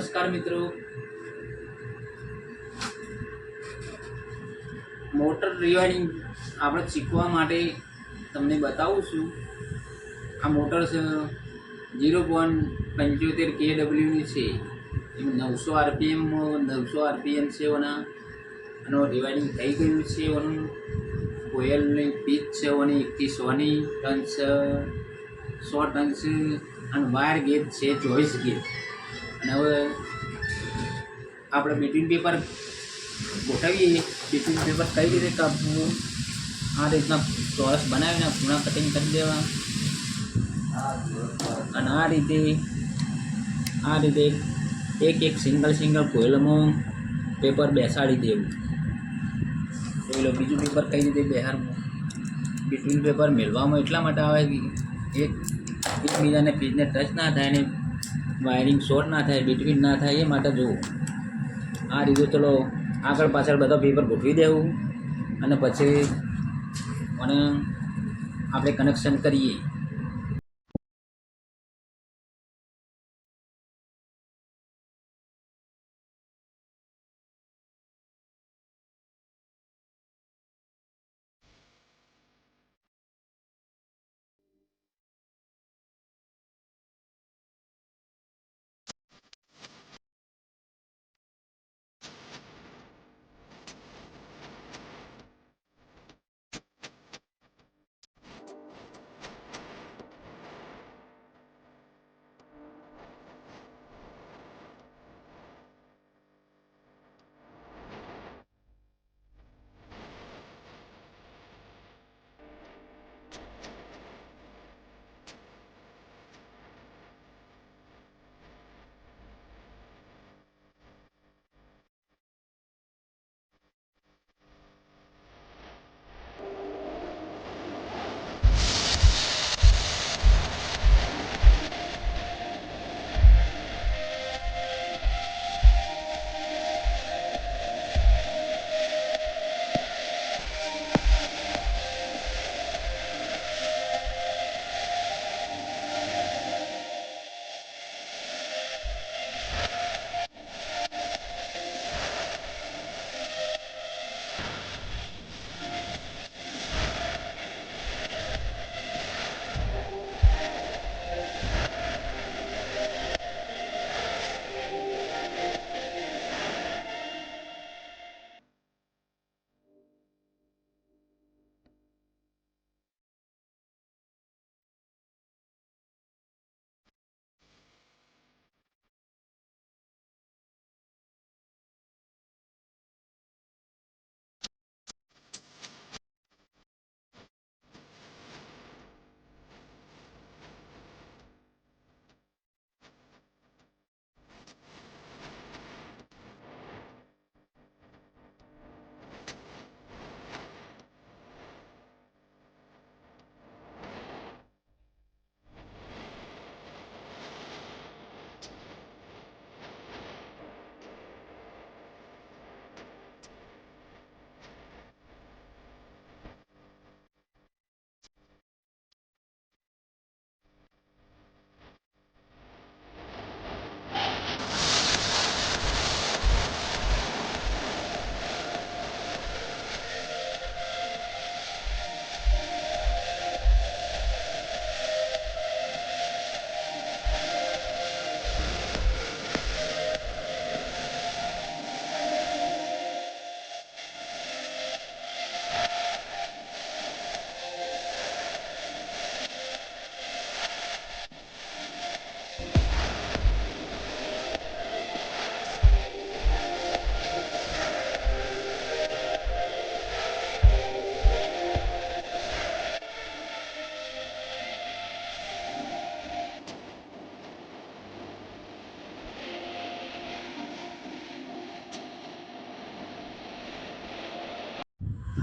નમસ્કાર મિત્રો. મોટર રિવાઇડિંગ આપણે શીખવા માટે તમને બતાવું છું. આ મોટર છે ઝીરો પોઈન્ટ પંચોતેર કે ડબલ્યુની છે. એમાં નવસો આરપીએમ નવસો આરપીએમ છે ઓના. આનો રિવાઇડિંગ થઈ ગયું છે ઓનું. કોયલની પીચ છે ઓની, એકથી સોની ટન સો ટન અને વાયર ગેજ છે ચોવીસ ગેજ અને હવે આપણે બિટિંગ પેપર ગોઠવીએ. બિટિંગ પેપર કઈ રીતે કાપવું? આ રીતના ચોરસ બનાવીને ખૂણા કટિંગ કરી દેવા. અને આ રીતે આ રીતે એક એક સિંગલ સિંગલ કોયલમાં પેપર બેસાડી દેવું. પેલો બીજું પેપર કઈ રીતે બેહારવું બિટવીન પેપર મેળવામાં એટલા માટે આવે કે એક એકબીજાને પેજને ટચ ના થાય ને વાયરિંગ શોર્ટ ના થાય બિટવીન ના થાય, એ માટે જોવું આ રીતે ચલો, આગળ પાછળ બધા પેપર ગોઠવી દેવું. અને પછી અને આપણે કનેક્શન કરીએ.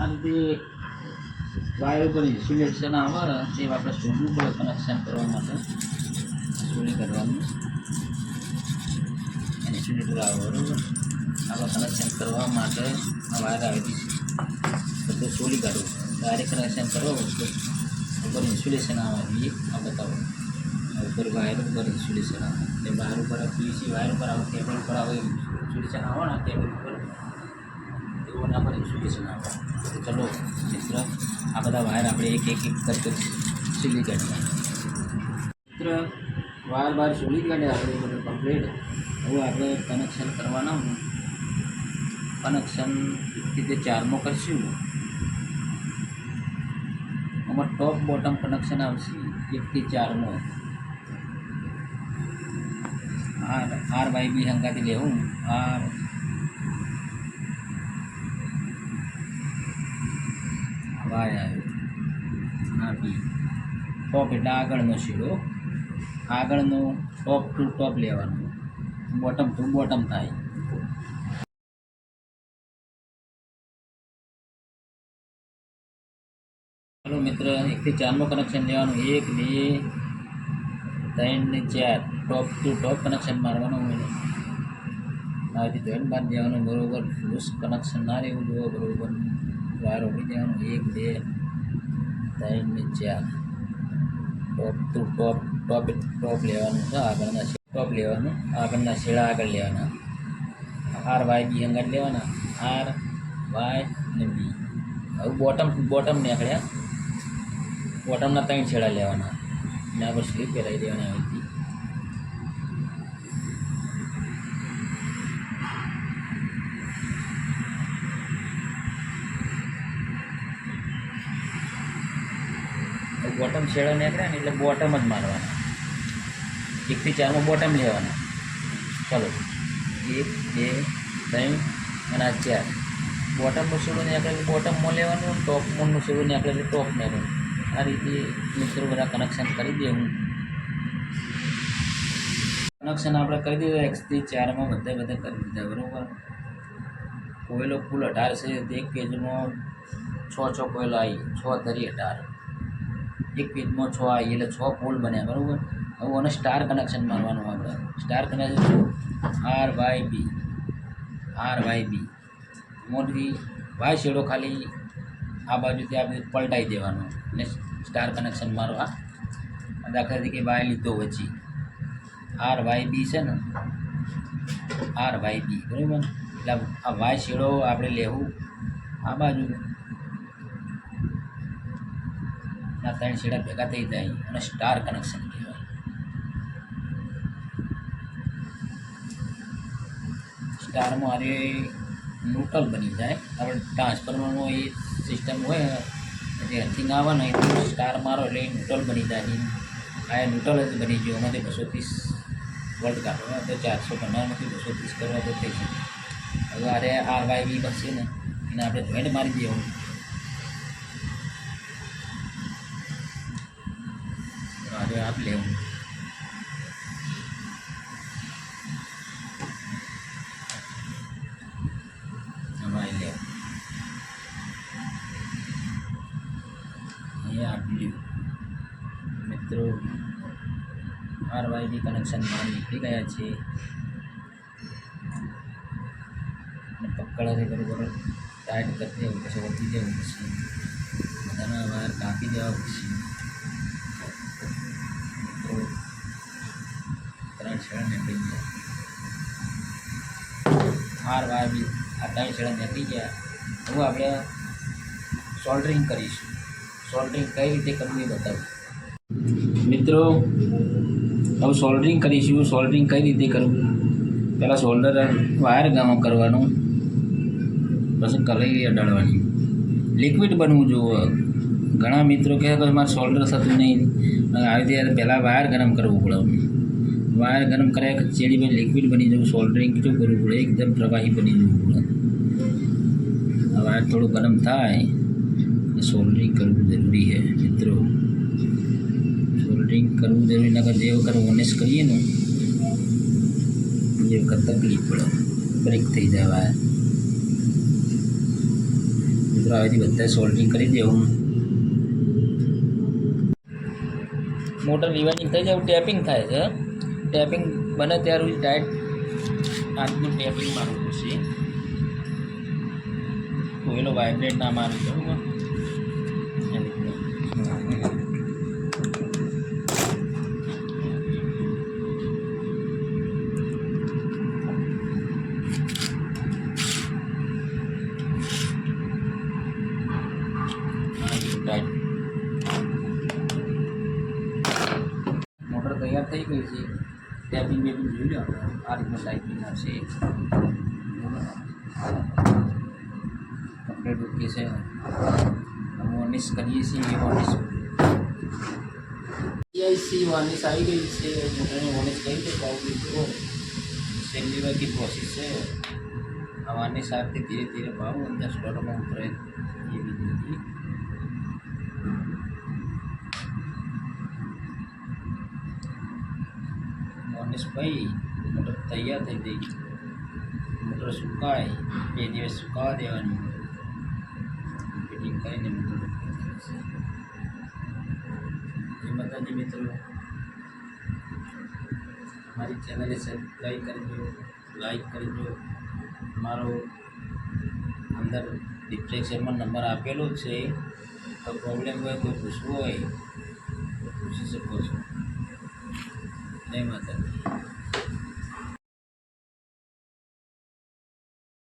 આ રીતે વાયર ઉપર ઇન્સ્યુલેશન આવે તે આપણે શોધવું પડે કનેક્શન કરવા માટે. સોલી કરવાનું ઇન્સ્યુલેટર આવે બરાબર. આપણે કનેક્શન કરવા માટે આ વાયર આવેલી છે. તો સોલી કાઢવું. ડાયરેક્ટ કનેક્શન કરો ઉપર ઇન્સ્યુલેશન આવે એ આ બતાવો. ઉપર વાયર ઉપર ઇન્સ્યુલેશન આવે એટલે વાયર ઉપર પીવીસી વાયર ઉપર આવે કેબલ ઉપર આવે ઇન્સ્યુલેશન આવે ને કેબલ ઉપર. એઓના પર ઇન્સ્યુલેશન આપે. ચલો, મિત્ર, આ બધા વાયર આપણે એક એક એક કરી સીલી કાઢીએ. મિત્ર વાયર વાર સીલી કાઢે, આપણે બધું કમ્પ્લીટ હવે આપણે કનેક્શન કરવાના કનેક્શન રીતે ચારમાં કરશું. આમાં ટોપ બોટમ કનેક્શન આવશે એકથી ચારમાં. આર આર બાય બી હંગાથી લેવું. આર વાય આવ્યો આ ટોપ એટલે આગળનો શીડો આગળનો ટોપ ટુ ટોપ લેવાનો. બોટમ ટુ બોટમ થાય. ચાલો મિત્ર એકથી ચારનું કનેક્શન લેવાનું. એક, બે, ત્રણ ને ચાર. ટોપ ટુ ટોપ કનેક્શન મારવાનું હોય આવી જોઈન્ટ બાદ દેવાનું બરોબર. લૂઝ કનેક્શન ના રહેવું જોઈએ બરોબર. વાયર ઊભી દેવાનું એક બે ત્રણ ને ચાર ટોપ ટુ ટોપ ટોપ ટોપ લેવાનું છે આગળના ટોપ લેવાનું આગળના શેડા આગળ લેવાના આર વાય બી અંગળ લેવાના આર વાય ને બી હવે બોટમ બોટમ નીકળ્યા બોટમના ત્રણ છેડા લેવાના એના પર સ્લીપ પહેરાવી દેવાની બોટમ છેડા નીકળે ને એટલે બોટમ જ મારવાના. એકથી ચારમાં બોટમ લેવાના. ચાલો. એક, બે, ત્રણ અને આ ચાર. બોટમનું શેડું નીકળે એટલે બોટમમાં લેવાનું ટોપનું શેડું નીકળે એટલે ટોપ લેવાનું આ રીતે મિત્રો બધા કનેક્શન કરી દે હું. કનેક્શન આપણે કરી દીધું એકથી ચારમાં બધા બધા કરી દીધા, બરાબર? કોયલો ફૂલ અઢાર છે, એક પેજમાં છ છ કોયલો આવી છ ધરી અઢાર. એક પેજમાં છ આવી એટલે છ પોલ બન્યા, બરાબર? હવે આને સ્ટાર કનેક્શન મારવાનું આપણે. Star connection R Y B R Y B મોટી વાય શેડો ખાલી આ બાજુથી આપણે પલટાઈ દેવાનો અને સ્ટાર કનેક્શન મારવા. દાખલા તરીકે વાય લીધો પછી આર વાય બી છે ને? આર વાય બી બરાબર? એટલે આ વાય શેડો આપણે લેવું આ બાજુ આ ત્રણ છેડા ભેગા થઈ જાય અને સ્ટાર કનેક્શન કહેવાય. સ્ટારમાં હારે ન્યુટ્રલ બની જાય. આપણે ટ્રાન્સફોર્મરમાં એ સિસ્ટમ હોય, જે અર્થિંગ આવે ને એ સ્ટાર મારો એટલે એ ન્યુટ્રલ બની જાય. આ ન્યુટ્રલ જ બની ગયું. એમાંથી બસો ત્રીસ વોલ્ટ કાઢવા તો ચારસો પંદરમાંથી બસો ત્રીસ કરવા તો થઈ શકે. હવે આરે આર વાય બી બનશે ને, એને આપણે જોઈન્ટ મારી દેવું હવે આપ લેવું મિત્રો આર વાય બી કનેક્શન માર નીકળી ગયા છે અને પકડાથી બરોબર ટાઈટ કરી દેવું પછી વધી દેવું પછી બધાના વાયર કાપી દેવા પછી છેડા નીકળી ગયા આર વાર બી આ ત્રણ છેડા નીકળી ગયા. હું આપણે સોલ્ડરિંગ કરીશું. સોલ્ડરિંગ કઈ રીતે કરવું એ બતાવું. મિત્રો, હવે સોલ્ડરિંગ કરીશું. સોલ્ડરિંગ કઈ રીતે કરવું પહેલાં સોલ્ડર વાયર ગામો કરવાનું. પછી કલઈ અડાડવાની. લિક્વિડ બનવું જોઈએ ઘણા મિત્રો કહે કે મારે સોલ્ડર થતું નહીં. આવી ત્યારે પહેલાં વાયર ગરમ કરવું પડે. વાયર ગરમ કર્યા પછી ચેડી લિક્વિડ બની જવું સોલ્ડરિંગ શું કરવું પડે, એકદમ પ્રવાહી બની જવું પડે. વાયર થોડું ગરમ થાય સોલ્ડરિંગ કરવું જરૂરી છે, મિત્રો. સોલ્ડરિંગ કરવું જરૂરી, નકર જે વખત ઓનેસ કરીએ ને, એ વખત તકલીફ પડે બ્રેક થઈ જાય વાયર. મિત્રો, આવેથી બધા સોલ્ડરિંગ કરી દેવું મોટર રિવાઇનિંગ થઈ જાય, ટેપિંગ થાય છે ટેપિંગ બને ત્યારે સુધી ટાઈટ હાથનું ટેપિંગ મારવું પડશે કોઈલો વાઇબ્રેટ ના મારે બરાબર? બેપિંગ જોઈ લો આપણે આ રીતનું ટાઈપિંગ આવશે કમ્પ્લીટ ઓકે છે વોર્નિશ કરીએ છીએ વોર્નિશ ઈઆઈસી વોર્નિશ આવી ગઈ છે મોટરની વોર્નિશ કઈ છે પાઉ બીજો છેલ્લી બાકી પ્રોસેસ છે આ વાર્નિશ આવતી ધીરે ધીરે ભાવ અંદર સ્ટોરમાં ઉતરે ભાઈ મોટર તૈયાર થઈ ગઈ. મોટર સુકાય, બે દિવસ સુકાવા દેવાની. ફિટિંગ કરીને મટર જય માતાજી મિત્રો અમારી ચેનલને સબસ્ક્રાઈબ કરજો લાઈક કરજો. મારો અંદર ડિસ્ક્રિપ્શનમાં નંબર આપેલો છે. તો પ્રોબ્લેમ હોય, કોઈ પૂછવું હોય, તો પૂછી શકો છો. જય માતાજી.